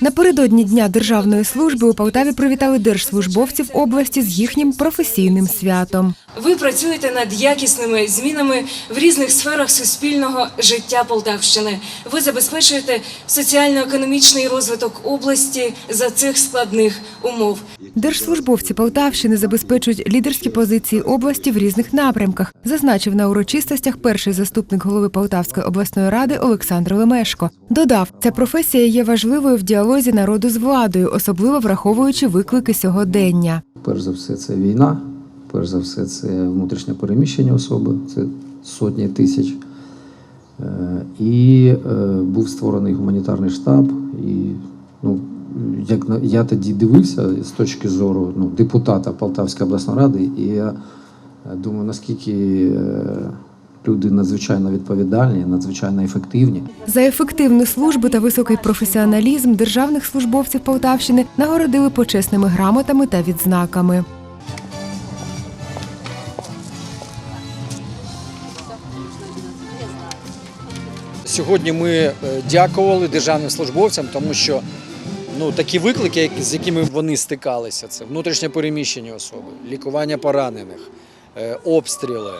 Напередодні дня державної служби у Полтаві привітали держслужбовців області з їхнім професійним святом. Ви працюєте над якісними змінами в різних сферах суспільного життя Полтавщини. Ви забезпечуєте соціально-економічний розвиток області за цих складних умов. Держслужбовці Полтавщини забезпечують лідерські позиції області в різних напрямках, зазначив на урочистостях перший заступник голови Полтавської обласної ради Олександр Лемешко. Додав, ця професія є важливою в діалозі народу з владою, особливо враховуючи виклики сьогодення. Перш за все, це війна, перш за все, це внутрішнє переміщення особи, це сотні тисяч. Е, І е, був створений гуманітарний штаб. І ну, як я тоді дивився з точки зору ну, депутата Полтавської обласної ради, і я е, думаю, наскільки люди надзвичайно відповідальні, надзвичайно ефективні. За ефективну службу та високий професіоналізм державних службовців Полтавщини нагородили почесними грамотами та відзнаками. Сьогодні ми е, дякували державним службовцям, тому що ну, такі виклики, з якими вони стикалися, це внутрішнє переміщення особи, лікування поранених, е, обстріли,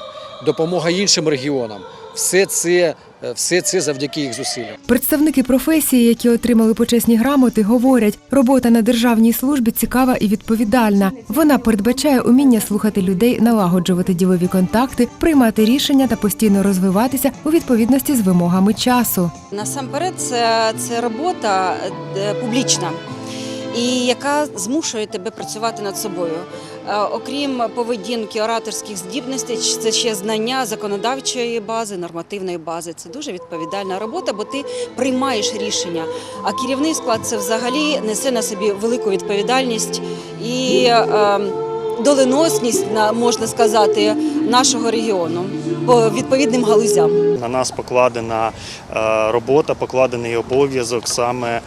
допомога іншим регіонам. Все це, все це завдяки їх зусиллям. Представники професії, які отримали почесні грамоти, говорять, робота на державній службі цікава і відповідальна. Вона передбачає уміння слухати людей, налагоджувати ділові контакти, приймати рішення та постійно розвиватися у відповідності з вимогами часу. Насамперед, це, це робота е, публічна. І яка змушує тебе працювати над собою. Е, Окрім поведінки ораторських здібностей, це ще знання законодавчої бази, нормативної бази. Це дуже відповідальна робота, бо ти приймаєш рішення. А керівний склад це взагалі несе на собі велику відповідальність і е, доленосність, на- можна сказати, нашого регіону по відповідним галузям. На нас покладена е, робота, покладений обов'язок саме е,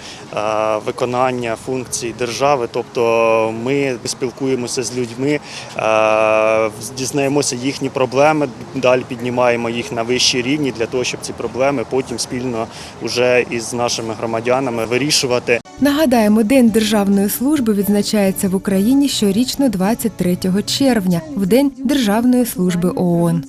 виконання функцій держави. Тобто ми спілкуємося з людьми, е, дізнаємося їхні проблеми, далі піднімаємо їх на вищий рівні для того, щоб ці проблеми потім спільно вже із нашими громадянами вирішувати. Нагадаємо, День державної служби відзначається в Україні щорічно 23 червня, в День Державної служби ООН.